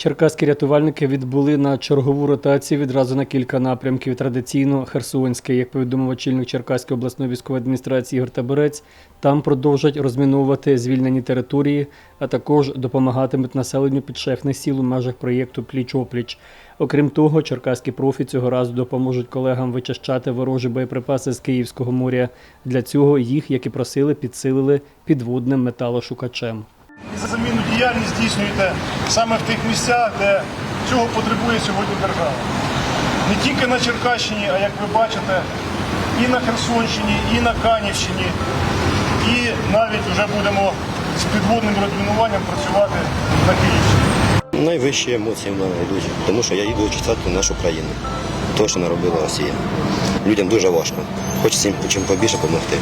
Черкаські рятувальники відбули на чергову ротацію відразу на кілька напрямків. Традиційно Херсонський, як повідомив очільник Черкаської обласної військової адміністрації Ігор Таборець, там продовжать розміновувати звільнені території, а також допомагатимуть населенню підшефних сіл у межах проєкту Пліч-опліч. Окрім того, черкаські профі цього разу допоможуть колегам вичищати ворожі боєприпаси з Київського моря. Для цього їх, як і просили, підсилили підводним металошукачем. І заміну діяльність здійснюєте саме в тих місцях, де цього потребує сьогодні держава. Не тільки на Черкащині, а як ви бачите, і на Херсонщині, і на Канівщині, і навіть вже будемо з підводним розмінуванням працювати на Київщині. Найвищі емоції в мене йдуть, тому що я їду очищати нашу країну. Те, що наробила Росія. Людям дуже важко. Хочеться їм чим побільше допомогти.